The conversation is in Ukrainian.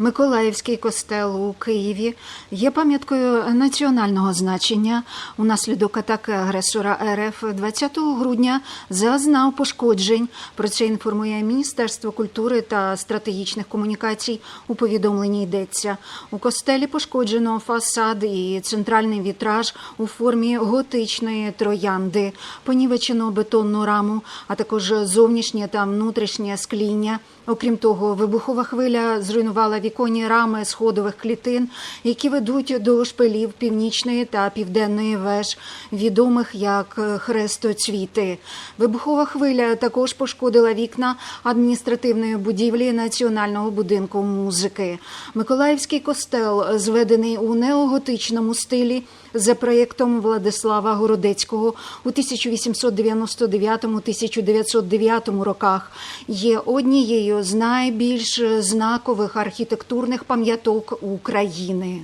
Миколаївський костел у Києві є пам'яткою національного значення. Унаслідок атаки агресора РФ 20 грудня зазнав пошкоджень. Про це інформує Міністерство культури та стратегічних комунікацій. У повідомленні йдеться у костелі пошкоджено фасад і центральний вітраж у формі готичної троянди, понівечено бетонну раму, а також зовнішнє та внутрішнє скління. Окрім того, вибухова хвиля зруйнувала віконні рами сходових клітин, які ведуть до шпилів північної та південної веж, відомих як хрестоцвіти. Вибухова хвиля також пошкодила вікна адміністративної будівлі Національного будинку музики. Миколаївський костел зведений у неоготичному стилі за проєктом Владислава Городецького у 1899-1909 роках. Є однією з найбільш знакових архітектурних пам'яток України.